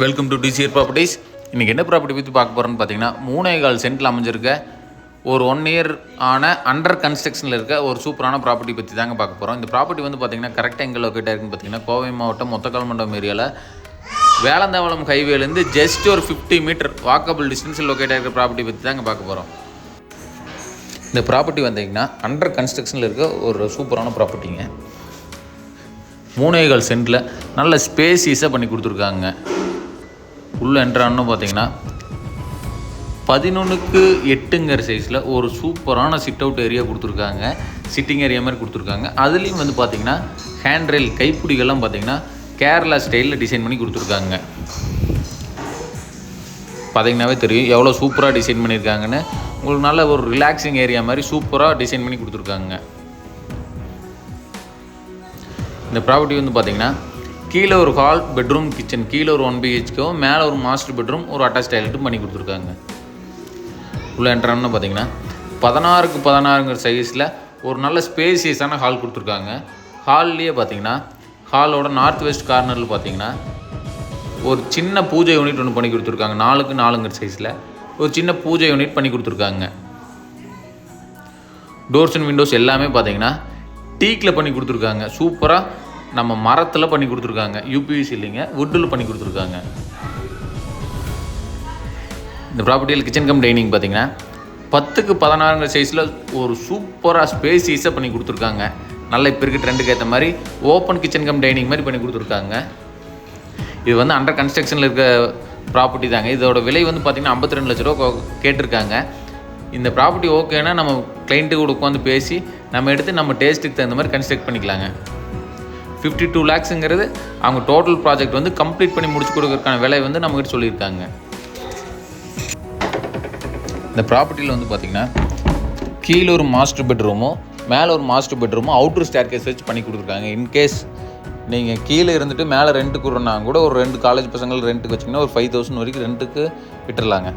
Welcome to TCR properties இன்றைக்கி என்ன property பற்றி பார்க்க போகிறோன்னு பார்த்தீங்கன்னா மூணே கால் சென்ட்டில் அமைஞ்சிருக்க ஒரு ஒன் இயர் ஆன அண்டர் கன்ஸ்ட்ரக்ஷனில் இருக்க ஒரு சூப்பரான ப்ராப்பர்ட்டி பற்றி தாங்க பார்க்க போகிறோம் இந்த ப்ராப்பர்ட்டி வந்து பார்த்தீங்கன்னா கரெக்டாக எங்கே லொக்கேட்டாக இருக்குன்னு பார்த்தீங்கன்னா கோவை மாவட்டம் மொத்தக்கால் மண்டபம் ஏரியாவில் வேளந்தாவளம் ஹைவேலேருந்து ஜஸ்ட் ஒரு ஃபிஃப்டி மீட்டர் வாக்கபிள் டிஸ்டன்ஸில் லொக்கேட்டாக இருக்கிற ப்ராப்பர்ட்டி பற்றி தாங்க பார்க்க போகிறோம் இந்த ப்ராப்பர்ட்டி வந்தீங்கன்னா அண்டர் கன்ஸ்ட்ரக்ஷனில் இருக்க ஒரு சூப்பரான ப்ராப்பர்ட்டிங்க மூணேகால் சென்டில் நல்ல ஸ்பேசியஸாக பண்ணி கொடுத்துருக்காங்க. உள்ளே என்ட்ரான்னு பார்த்தீங்கன்னா பதினொன்றுக்கு எட்டுங்கிற சைஸில் ஒரு சூப்பரான சிட் அவுட் ஏரியா கொடுத்துருக்காங்க. சிட்டிங் ஏரியா மாதிரி கொடுத்துருக்காங்க. அதுலேயும் வந்து பார்த்தீங்கன்னா ஹேண்ட் ரெயில் கைப்பிடிகள்லாம் பார்த்தீங்கன்னா கேரளா ஸ்டைலில் டிசைன் பண்ணி கொடுத்துருக்காங்க. பார்த்தீங்கன்னாவே தெரியும் எவ்வளோ சூப்பராக டிசைன் பண்ணியிருக்காங்கன்னு. உங்களுக்கு நல்ல ஒரு ரிலாக்ஸிங் ஏரியா மாதிரி சூப்பராக டிசைன் பண்ணி கொடுத்துருக்காங்க. இந்த ப்ராப்பர்ட்டி வந்து பார்த்திங்கன்னா கீழே ஒரு ஹால் பெட்ரூம் கிச்சன் கீழே ஒரு ஒன் பிஹெச்கோ மேலே ஒரு மாஸ்டர் பெட்ரூம் ஒரு அட்டாச் டாய்லெட்டும் பண்ணி கொடுத்துருக்காங்க. உள்ள என்ட்ரான்னு பார்த்தீங்கன்னா பதினாறுக்கு பதினாறுங்கிற சைஸில் ஒரு நல்ல ஸ்பேசியஸான ஹால் கொடுத்துருக்காங்க. ஹால்லேயே பார்த்தீங்கன்னா ஹாலோட நார்த் வெஸ்ட் கார்னரில் பார்த்தீங்கன்னா ஒரு சின்ன பூஜை யூனிட் ஒன்று பண்ணி கொடுத்துருக்காங்க. நாலுக்கு நாலுங்கிற சைஸில் ஒரு சின்ன பூஜை யூனிட் பண்ணி கொடுத்துருக்காங்க. டோர்ஸ் அண்ட் விண்டோஸ் எல்லாமே பார்த்தீங்கன்னா டீக்கில் பண்ணி கொடுத்துருக்காங்க. சூப்பராக நம்ம மரத்தில் பண்ணி கொடுத்துருக்காங்க. யூபிஎஸ் இல்லைங்க வுட்டில் பண்ணி கொடுத்துருக்காங்க. இந்த ப்ராப்பர்ட்டியில் கிச்சன் கம் டைனிங் பார்த்தீங்கன்னா பத்துக்கு பதினாறுங்கிற சைஸில் ஒரு சூப்பராக ஸ்பேசிஸாக பண்ணி கொடுத்துருக்காங்க. நல்ல இப்போ இருக்க ட்ரெண்டுக்கு ஏற்ற மாதிரி ஓப்பன் கிச்சன் கம் டைனிங் மாதிரி பண்ணி கொடுத்துருக்காங்க. இது வந்து அண்டர் கன்ஸ்ட்ரக்ஷனில் இருக்க ப்ராப்பர்ட்டி தாங்க. இதோட விலை வந்து பார்த்திங்கன்னா ஐம்பத்தி ரெண்டு லட்ச ரூபா கேட்டிருக்காங்க. இந்த ப்ராப்பர்ட்டி ஓகேனா நம்ம கிளைண்ட்டு கூட உட்காந்து பேசி நம்ம எடுத்து நம்ம டேஸ்ட்டுக்கு தகுந்த மாதிரி கன்ஸ்ட்ரக்ட் பண்ணிக்கலாங்க. ஃபிஃப்டி டூ லேக்ஸுங்கிறது அவங்க டோட்டல் ப்ராஜெக்ட் வந்து கம்ப்ளீட் பண்ணி முடிச்சு கொடுக்கறதுக்கான விலை வந்து நம்மகிட்ட சொல்லியிருக்காங்க. இந்த ப்ராப்பர்ட்டியில் வந்து பார்த்திங்கன்னா கீழே ஒரு மாஸ்டர் பெட்ரூமும் மேலே ஒரு மாஸ்டர் பெட்ரூமும் அவுட்ரு ஸ்டேர் கேஸ் வச்சு பண்ணி கொடுத்துருக்காங்க. இன்கேஸ் நீங்கள் கீழே இருந்துட்டு மேலே ரெண்ட்டுக்கு விட்றனா கூட ஒரு ரெண்டு காலேஜ் பசங்கள் ரெண்ட்டுக்கு வச்சிங்கன்னா ஒரு ஃபைவ் தௌசண்ட் வரைக்கும் ரெண்ட்டுக்கு விட்டுறலாங்க.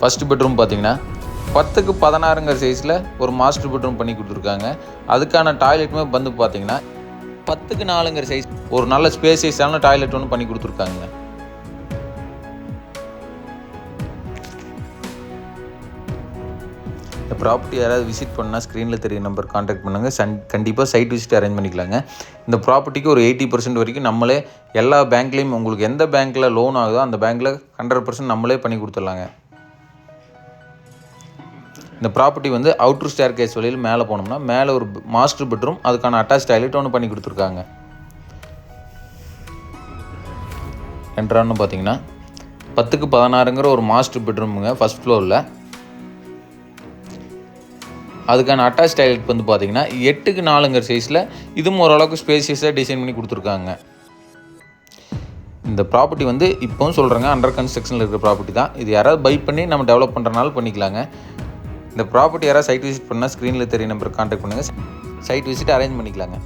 ஃபஸ்ட்டு பெட்ரூம் பார்த்தீங்கன்னா பத்துக்கு பதினாறுங்கிற சைஸில் ஒரு மாஸ்டர் பெட்ரூம் பண்ணி கொடுத்துருக்காங்க. அதுக்கான டாய்லெட்டுமே வந்து பார்த்தீங்கன்னா பத்துக்கு நாலுங்கிற சைஸ் ஒரு நல்ல ஸ்பேசியஸான டாய்லெட் ஒன்று பண்ணி கொடுத்துருக்காங்க. இந்த ப்ராப்பர்ட்டி யாராவது விசிட் பண்ணால் ஸ்க்ரீனில் தெரிய நம்பர் காண்டாக்ட் பண்ணுங்கள் சன் கண்டிப்பாக சைட் விசிட் அரேஞ்ச் பண்ணிக்கலாங்க. இந்த ப்ராப்பர்ட்டிக்கு ஒரு எயிட்டி பர்சன்ட் வரைக்கும் நம்மளே எல்லா பேங்க்லேயும் உங்களுக்கு எந்த பேங்க்கில் லோன் ஆகுதோ அந்த பேங்க்கில் ஹண்ட்ரட் பர்சன்ட் நம்மளே பண்ணி கொடுத்துடலாங்க. இந்த ப்ராப்பர்ட்டி வந்து அவுட்ரு ஸ்டேர் கேஸ் வழியில் மேலே போனோம்னா மேலே ஒரு மாஸ்டர் பெட்ரூம் அதுக்கான அட்டாச் டாய்லெட் ஒன்று பண்ணி கொடுத்துருக்காங்க. என்ட்ரான்னு பார்த்தீங்கன்னா பத்துக்கு பதினாறுங்கிற ஒரு மாஸ்டர் பெட்ரூமுங்க ஃபஸ்ட் ஃப்ளோரில் அதுக்கான அட்டாச் டாய்லெட் வந்து பார்த்தீங்கன்னா எட்டுக்கு நாலுங்கிற சைஸில் இதுவும் ஓரளவுக்கு ஸ்பேசியஸாக டிசைன் பண்ணி கொடுத்துருக்காங்க. இந்த ப்ராப்பர்ட்டி வந்து இப்போவும் சொல்கிறேங்க அண்டர் கன்ஸ்ட்ரக்ஷனில் இருக்கிற ப்ராப்பர்ட்டி தான். இது யாராவது பை பண்ணி நம்ம டெவலப் பண்ணுறனாலும் பண்ணிக்கலாங்க. இந்த ப்ராப்பர்ட்டி யாராவது சைட் விசிட் பண்ணால் ஸ்க்ரீனில் தெரிய நம்பருக்கு காண்டாக்ட் பண்ணுங்கள் சைட் விசிட் அரேஞ்ச் பண்ணிக்கலாங்க.